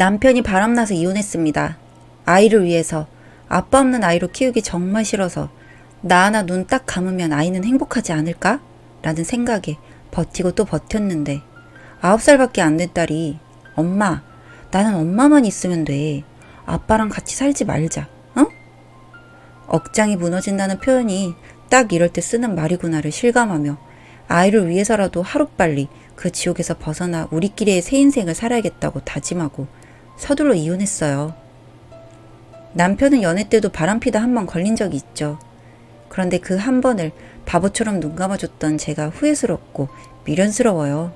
남편이 바람나서 이혼했습니다. 아이를 위해서 아빠 없는 아이로 키우기 정말 싫어서 나 하나 눈 딱 감으면 아이는 행복하지 않을까? 라는 생각에 버티고 또 버텼는데 아홉 살밖에 안 된 딸이 엄마 나는 엄마만 있으면 돼. 아빠랑 같이 살지 말자. 응? 억장이 무너진다는 표현이 딱 이럴 때 쓰는 말이구나를 실감하며 아이를 위해서라도 하루빨리 그 지옥에서 벗어나 우리끼리의 새 인생을 살아야겠다고 다짐하고 서둘러 이혼했어요. 남편은 연애 때도 바람피다 한 번 걸린 적이 있죠. 그런데 그 한 번을 바보처럼 눈 감아줬던 제가 후회스럽고 미련스러워요.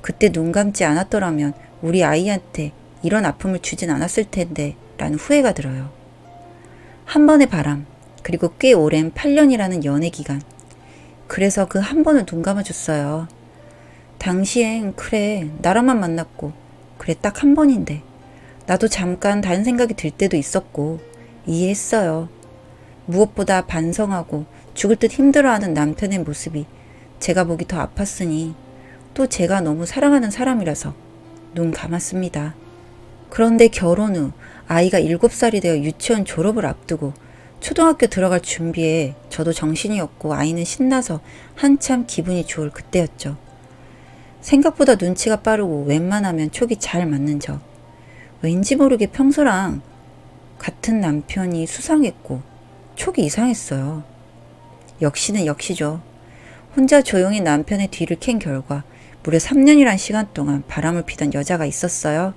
그때 눈 감지 않았더라면 우리 아이한테 이런 아픔을 주진 않았을 텐데 라는 후회가 들어요. 한 번의 바람, 그리고 꽤 오랜 8년이라는 연애 기간. 그래서 그 한 번을 눈 감아줬어요. 당시엔 그래 나랑만 만났고 그래 딱 한 번인데 나도 잠깐 다른 생각이 들 때도 있었고 이해했어요. 무엇보다 반성하고 죽을 듯 힘들어하는 남편의 모습이 제가 보기 더 아팠으니 또 제가 너무 사랑하는 사람이라서 눈 감았습니다. 그런데 결혼 후 아이가 7살이 되어 유치원 졸업을 앞두고 초등학교 들어갈 준비에 저도 정신이 없고 아이는 신나서 한참 기분이 좋을 그때였죠. 생각보다 눈치가 빠르고 웬만하면 촉이 잘 맞는 저. 왠지 모르게 평소랑 같은 남편이 수상했고 촉이 이상했어요. 역시는 역시죠. 혼자 조용히 남편의 뒤를 캔 결과 무려 3년이란 시간 동안 바람을 피던 여자가 있었어요.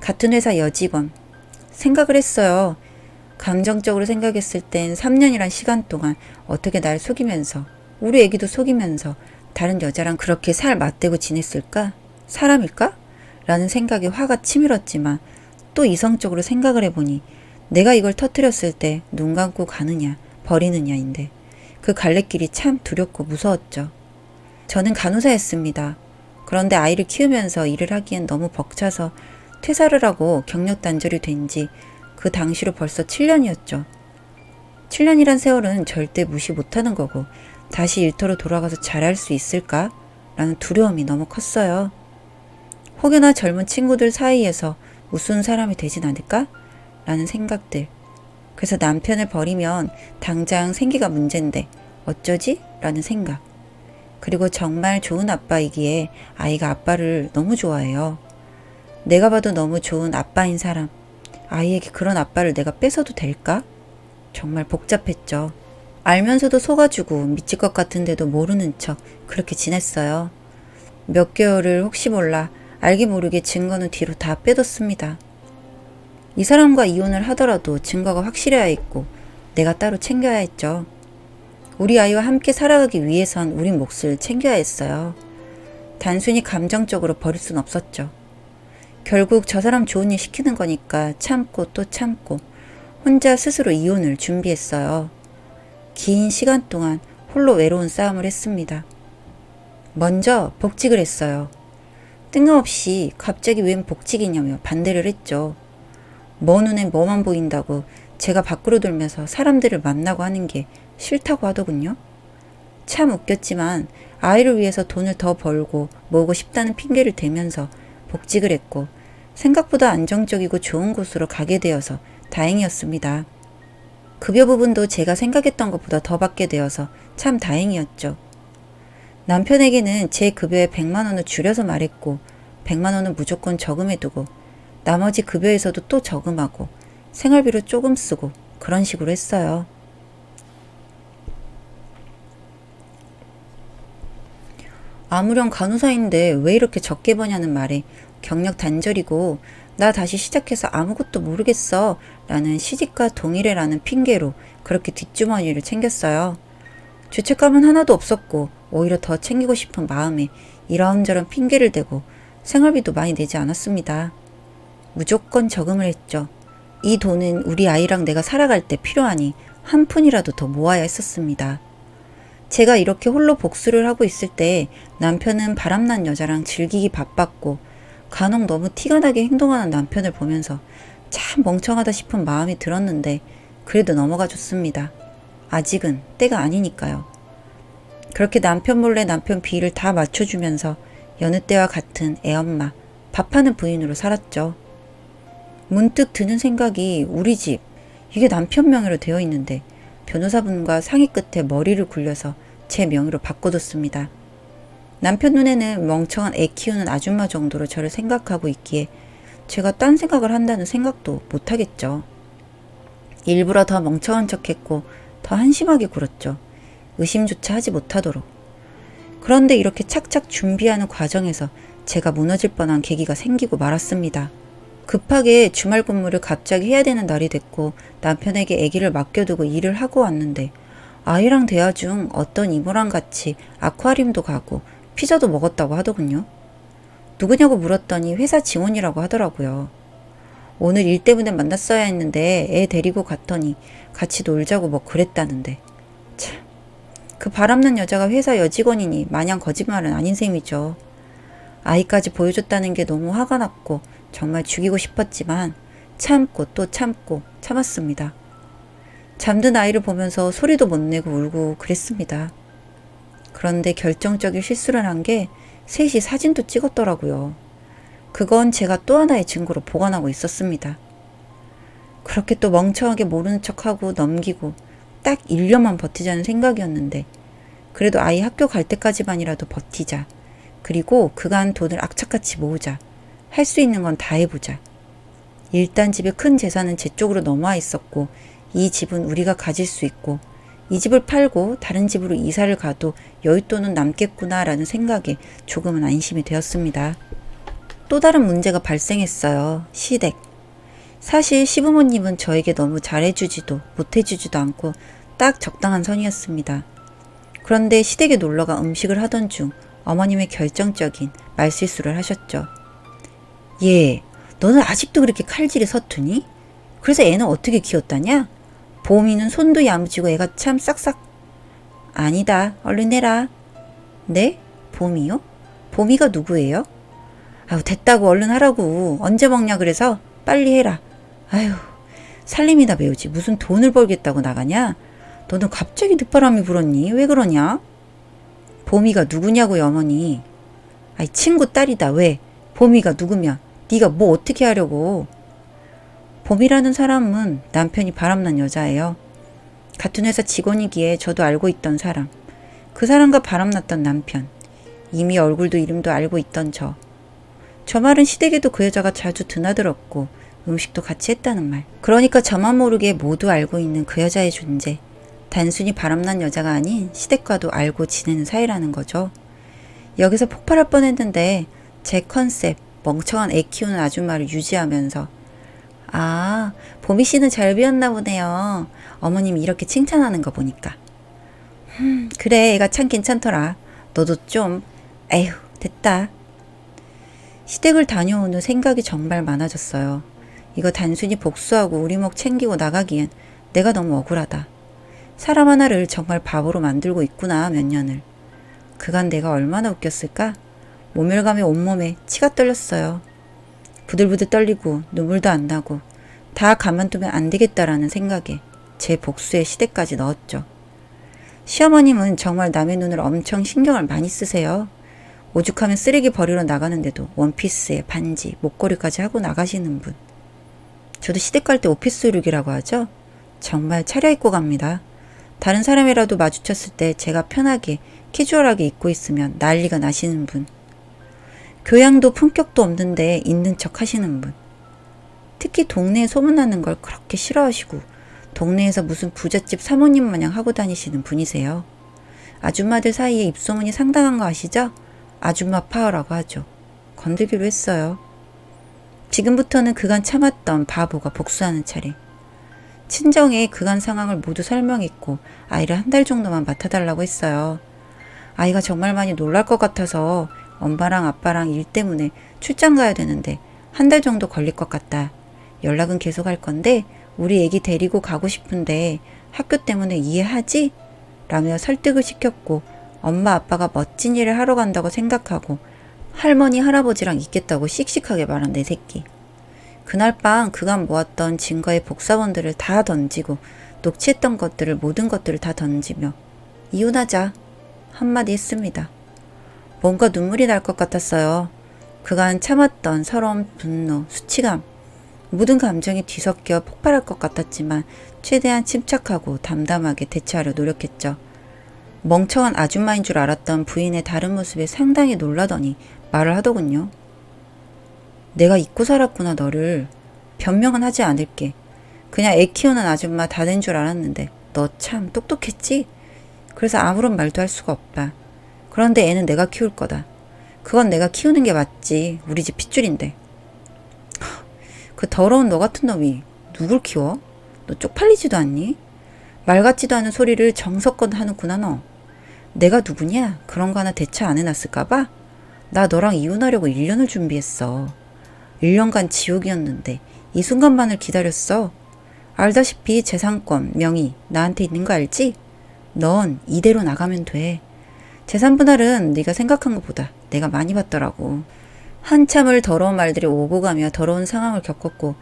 같은 회사 여직원. 생각을 했어요. 감정적으로 생각했을 땐 3년이란 시간 동안 어떻게 날 속이면서 우리 애기도 속이면서 다른 여자랑 그렇게 살 맞대고 지냈을까? 사람일까? 라는 생각에 화가 치밀었지만 또 이성적으로 생각을 해보니 내가 이걸 터뜨렸을 때 눈 감고 가느냐 버리느냐인데 그 갈래길이 참 두렵고 무서웠죠. 저는 간호사였습니다. 그런데 아이를 키우면서 일을 하기엔 너무 벅차서 퇴사를 하고 경력 단절이 된 지 그 당시로 벌써 7년이었죠. 7년이란 세월은 절대 무시 못하는 거고 다시 일터로 돌아가서 잘할 수 있을까? 라는 두려움이 너무 컸어요. 혹여나 젊은 친구들 사이에서 우스운 사람이 되진 않을까? 라는 생각들. 그래서 남편을 버리면 당장 생기가 문제인데 어쩌지? 라는 생각. 그리고 정말 좋은 아빠이기에 아이가 아빠를 너무 좋아해요. 내가 봐도 너무 좋은 아빠인 사람. 아이에게 그런 아빠를 내가 뺏어도 될까? 정말 복잡했죠. 알면서도 속아주고 미칠 것 같은데도 모르는 척 그렇게 지냈어요. 몇 개월을 혹시 몰라 알게 모르게 증거는 뒤로 다 빼뒀습니다. 이 사람과 이혼을 하더라도 증거가 확실해야 했고 내가 따로 챙겨야 했죠. 우리 아이와 함께 살아가기 위해선 우리 몫을 챙겨야 했어요. 단순히 감정적으로 버릴 순 없었죠. 결국 저 사람 좋은 일 시키는 거니까 참고 또 참고 혼자 스스로 이혼을 준비했어요. 긴 시간 동안 홀로 외로운 싸움을 했습니다. 먼저 복직을 했어요. 뜬금없이 갑자기 웬 복직이냐며 반대를 했죠. 뭐 눈에 뭐만 보인다고 제가 밖으로 돌면서 사람들을 만나고 하는 게 싫다고 하더군요. 참 웃겼지만 아이를 위해서 돈을 더 벌고 모으고 싶다는 핑계를 대면서 복직을 했고 생각보다 안정적이고 좋은 곳으로 가게 되어서 다행이었습니다. 급여 부분도 제가 생각했던 것보다 더 받게 되어서 참 다행이었죠. 남편에게는 제 급여의 100만 원을 줄여서 말했고 100만 원은 무조건 저금해 두고 나머지 급여에서도 또 저금하고 생활비로 조금 쓰고 그런 식으로 했어요. 아무렴 간호사인데 왜 이렇게 적게 버냐는 말에 경력 단절이고 나 다시 시작해서 아무것도 모르겠어 라는 시집과 동일해라는 핑계로 그렇게 뒷주머니를 챙겼어요. 죄책감은 하나도 없었고 오히려 더 챙기고 싶은 마음에 이런저런 핑계를 대고 생활비도 많이 내지 않았습니다. 무조건 저금을 했죠. 이 돈은 우리 아이랑 내가 살아갈 때 필요하니 한 푼이라도 더 모아야 했었습니다. 제가 이렇게 홀로 복수를 하고 있을 때 남편은 바람난 여자랑 즐기기 바빴고 간혹 너무 티가 나게 행동하는 남편을 보면서 참 멍청하다 싶은 마음이 들었는데 그래도 넘어가 줬습니다. 아직은 때가 아니니까요. 그렇게 남편 몰래 남편 비위를 다 맞춰주면서 여느 때와 같은 애엄마, 밥하는 부인으로 살았죠. 문득 드는 생각이 우리 집, 이게 남편 명의로 되어 있는데 변호사분과 상의 끝에 머리를 굴려서 제 명의로 바꿔뒀습니다. 남편 눈에는 멍청한 애 키우는 아줌마 정도로 저를 생각하고 있기에 제가 딴 생각을 한다는 생각도 못하겠죠. 일부러 더 멍청한 척 했고 더 한심하게 굴었죠. 의심조차 하지 못하도록. 그런데 이렇게 착착 준비하는 과정에서 제가 무너질 뻔한 계기가 생기고 말았습니다. 급하게 주말 근무를 갑자기 해야 되는 날이 됐고 남편에게 아기를 맡겨두고 일을 하고 왔는데 아이랑 대화 중 어떤 이모랑 같이 아쿠아리움도 가고 피자도 먹었다고 하더군요. 누구냐고 물었더니 회사 직원이라고 하더라고요. 오늘 일 때문에 만났어야 했는데 애 데리고 갔더니 같이 놀자고 뭐 그랬다는데. 참, 그 바람난 여자가 회사 여직원이니 마냥 거짓말은 아닌 셈이죠. 아이까지 보여줬다는 게 너무 화가 났고 정말 죽이고 싶었지만 참고 또 참고 참았습니다. 잠든 아이를 보면서 소리도 못 내고 울고 그랬습니다. 그런데 결정적인 실수를 한 게 셋이 사진도 찍었더라고요. 그건 제가 또 하나의 증거로 보관하고 있었습니다. 그렇게 또 멍청하게 모르는 척하고 넘기고 딱 1년만 버티자는 생각이었는데 그래도 아이 학교 갈 때까지만이라도 버티자. 그리고 그간 돈을 악착같이 모으자. 할 수 있는 건 다 해보자. 일단 집에 큰 재산은 제 쪽으로 넘어와 있었고 이 집은 우리가 가질 수 있고 이 집을 팔고 다른 집으로 이사를 가도 여윳돈은 남겠구나라는 생각에 조금은 안심이 되었습니다. 또 다른 문제가 발생했어요. 시댁. 사실 시부모님은 저에게 너무 잘해주지도 못해주지도 않고 딱 적당한 선이었습니다. 그런데 시댁에 놀러가 음식을 하던 중 어머님의 결정적인 말실수를 하셨죠. 예, 너는 아직도 그렇게 칼질이 서투니? 그래서 애는 어떻게 키웠다냐? 보미는 손도 야무지고 애가 참 싹싹. 아니다, 얼른 해라. 네? 봄이요? 봄이가 누구예요? 아유, 됐다고 얼른 하라고. 언제 먹냐 그래서 빨리 해라. 아유, 살림이나 배우지. 무슨 돈을 벌겠다고 나가냐? 너는 갑자기 늦바람이 불었니? 왜 그러냐? 봄이가 누구냐고요, 어머니. 아이, 친구 딸이다. 왜? 봄이가 누구면 네가 뭐 어떻게 하려고? 봄이라는 사람은 남편이 바람난 여자예요. 같은 회사 직원이기에 저도 알고 있던 사람. 그 사람과 바람났던 남편. 이미 얼굴도 이름도 알고 있던 저. 저 말은 시댁에도 그 여자가 자주 드나들었고 음식도 같이 했다는 말. 그러니까 저만 모르게 모두 알고 있는 그 여자의 존재. 단순히 바람난 여자가 아닌 시댁과도 알고 지내는 사이라는 거죠. 여기서 폭발할 뻔했는데 제 컨셉 멍청한 애 키우는 아줌마를 유지하면서 아 보미 씨는 잘 배웠나 보네요. 어머님이 이렇게 칭찬하는 거 보니까. 음 그래 애가 참 괜찮더라. 너도 좀 에휴 됐다. 시댁을 다녀온 후 생각이 정말 많아졌어요. 이거 단순히 복수하고 우리 목 챙기고 나가기엔 내가 너무 억울하다. 사람 하나를 정말 바보로 만들고 있구나, 몇 년을. 그간 내가 얼마나 웃겼을까? 모멸감에 온몸에 치가 떨렸어요. 부들부들 떨리고 눈물도 안 나고 다 가만두면 안 되겠다라는 생각에 제 복수의 시대까지 넣었죠. 시어머님은 정말 남의 눈을 엄청 신경을 많이 쓰세요. 오죽하면 쓰레기 버리러 나가는데도 원피스에 반지, 목걸이까지 하고 나가시는 분. 저도 시댁 갈 때 오피스 룩이라고 하죠? 정말 차려입고 갑니다. 다른 사람이라도 마주쳤을 때 제가 편하게 캐주얼하게 입고 있으면 난리가 나시는 분. 교양도 품격도 없는데 있는 척 하시는 분. 특히 동네에 소문나는 걸 그렇게 싫어하시고 동네에서 무슨 부잣집 사모님 마냥 하고 다니시는 분이세요. 아줌마들 사이에 입소문이 상당한 거 아시죠? 아줌마 파워라고 하죠. 건들기로 했어요. 지금부터는 그간 참았던 바보가 복수하는 차례. 친정에 그간 상황을 모두 설명했고 아이를 한 달 정도만 맡아달라고 했어요. 아이가 정말 많이 놀랄 것 같아서 엄마랑 아빠랑 일 때문에 출장 가야 되는데 한 달 정도 걸릴 것 같다. 연락은 계속 할 건데 우리 애기 데리고 가고 싶은데 학교 때문에 이해하지? 라며 설득을 시켰고 엄마 아빠가 멋진 일을 하러 간다고 생각하고 할머니 할아버지랑 있겠다고 씩씩하게 말한 내 새끼. 그날 밤 그간 모았던 증거의 복사본들을 다 던지고 녹취했던 것들을 모든 것들을 다 던지며 이혼하자 한마디 했습니다. 뭔가 눈물이 날 것 같았어요. 그간 참았던 서러운 분노, 수치감 모든 감정이 뒤섞여 폭발할 것 같았지만 최대한 침착하고 담담하게 대처하려 노력했죠. 멍청한 아줌마인 줄 알았던 부인의 다른 모습에 상당히 놀라더니 말을 하더군요. 내가 잊고 살았구나 너를. 변명은 하지 않을게. 그냥 애 키우는 아줌마 다 된 줄 알았는데 너 참 똑똑했지? 그래서 아무런 말도 할 수가 없다. 그런데 애는 내가 키울 거다. 그건 내가 키우는 게 맞지. 우리 집 핏줄인데. 그 더러운 너 같은 놈이 누굴 키워? 너 쪽팔리지도 않니? 말 같지도 않은 소리를 정석껏 하는구나 너. 내가 누구냐? 그런 거 하나 대처 안 해놨을까봐? 나 너랑 이혼하려고 1년을 준비했어. 1년간 지옥이었는데 이 순간만을 기다렸어. 알다시피 재산권, 명의 나한테 있는 거 알지? 넌 이대로 나가면 돼. 재산 분할은 네가 생각한 것보다 내가 많이 받더라고. 한참을 더러운 말들이 오고 가며 더러운 상황을 겪었고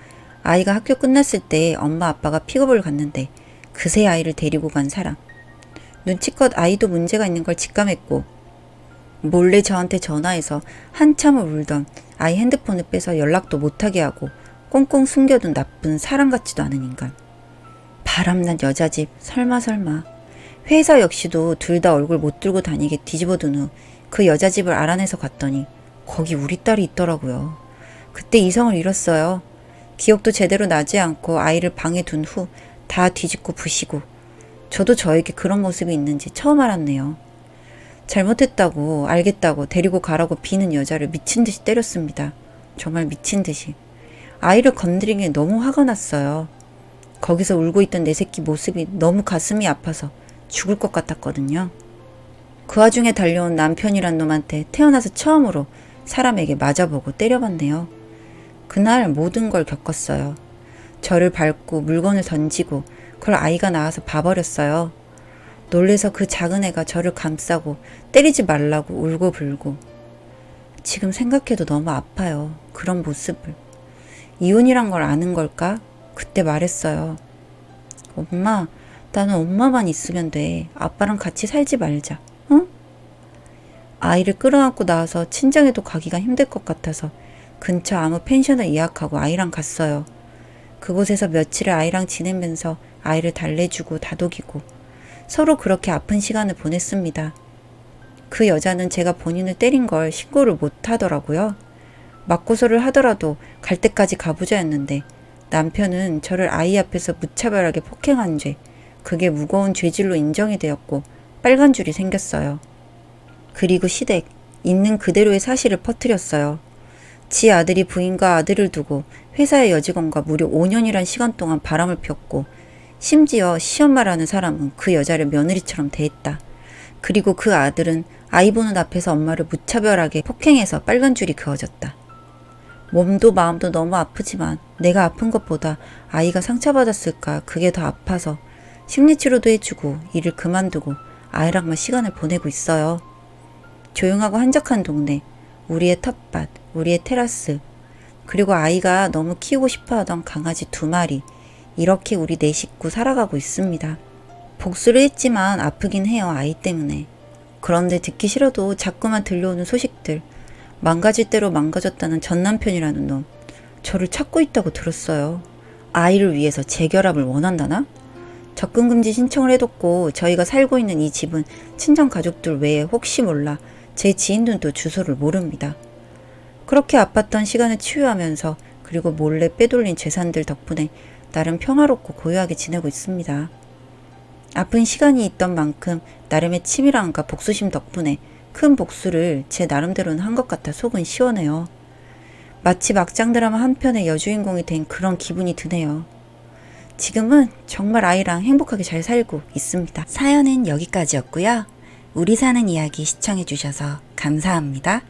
아이가 학교 끝났을 때 엄마 아빠가 픽업을 갔는데 그새 아이를 데리고 간 사람. 눈치껏 아이도 문제가 있는 걸 직감했고 몰래 저한테 전화해서 한참을 울던 아이 핸드폰을 빼서 연락도 못하게 하고 꽁꽁 숨겨둔 나쁜 사람 같지도 않은 인간. 바람난 여자집 설마 설마. 회사 역시도 둘 다 얼굴 못 들고 다니게 뒤집어둔 후 그 여자집을 알아내서 갔더니 거기 우리 딸이 있더라고요. 그때 이성을 잃었어요. 기억도 제대로 나지 않고 아이를 방에 둔 후 다 뒤집고 부시고 저도 저에게 그런 모습이 있는지 처음 알았네요. 잘못했다고 알겠다고 데리고 가라고 비는 여자를 미친 듯이 때렸습니다. 정말 미친 듯이. 아이를 건드리기에 너무 화가 났어요. 거기서 울고 있던 내 새끼 모습이 너무 가슴이 아파서 죽을 것 같았거든요. 그 와중에 달려온 남편이란 놈한테 태어나서 처음으로 사람에게 맞아보고 때려봤네요. 그날 모든 걸 겪었어요. 저를 밟고 물건을 던지고 그걸 아이가 나와서 봐버렸어요. 놀래서 그 작은 애가 저를 감싸고 때리지 말라고 울고 불고. 지금 생각해도 너무 아파요. 그런 모습을. 이혼이란 걸 아는 걸까? 그때 말했어요. 엄마, 나는 엄마만 있으면 돼. 아빠랑 같이 살지 말자. 응? 아이를 끌어안고 나와서 친정에도 가기가 힘들 것 같아서 근처 아무 펜션을 예약하고 아이랑 갔어요. 그곳에서 며칠을 아이랑 지내면서 아이를 달래주고 다독이고 서로 그렇게 아픈 시간을 보냈습니다. 그 여자는 제가 본인을 때린 걸 신고를 못 하더라고요. 맞고소를 하더라도 갈 때까지 가보자였는데 남편은 저를 아이 앞에서 무차별하게 폭행한 죄, 그게 무거운 죄질로 인정이 되었고 빨간 줄이 생겼어요. 그리고 시댁, 있는 그대로의 사실을 퍼뜨렸어요. 지 아들이 부인과 아들을 두고 회사의 여직원과 무려 5년이란 시간 동안 바람을 피웠고 심지어 시엄마라는 사람은 그 여자를 며느리처럼 대했다. 그리고 그 아들은 아이 보는 앞에서 엄마를 무차별하게 폭행해서 빨간 줄이 그어졌다. 몸도 마음도 너무 아프지만 내가 아픈 것보다 아이가 상처받았을까 그게 더 아파서 심리치료도 해주고 일을 그만두고 아이랑만 시간을 보내고 있어요. 조용하고 한적한 동네, 우리의 텃밭, 우리의 테라스, 그리고 아이가 너무 키우고 싶어 하던 강아지 두 마리, 이렇게 우리 네 식구 살아가고 있습니다. 복수를 했지만 아프긴 해요, 아이 때문에. 그런데 듣기 싫어도 자꾸만 들려오는 소식들, 망가질 대로 망가졌다는 전 남편이라는 놈, 저를 찾고 있다고 들었어요. 아이를 위해서 재결합을 원한다나? 접근 금지 신청을 해뒀고 저희가 살고 있는 이 집은 친정 가족들 외에 혹시 몰라 제 지인들도 주소를 모릅니다. 그렇게 아팠던 시간을 치유하면서 그리고 몰래 빼돌린 재산들 덕분에 나름 평화롭고 고요하게 지내고 있습니다. 아픈 시간이 있던 만큼 나름의 치밀함과 복수심 덕분에 큰 복수를 제 나름대로는 한 것 같아 속은 시원해요. 마치 막장 드라마 한 편의 여주인공이 된 그런 기분이 드네요. 지금은 정말 아이랑 행복하게 잘 살고 있습니다. 사연은 여기까지였고요. 우리 사는 이야기 시청해주셔서 감사합니다.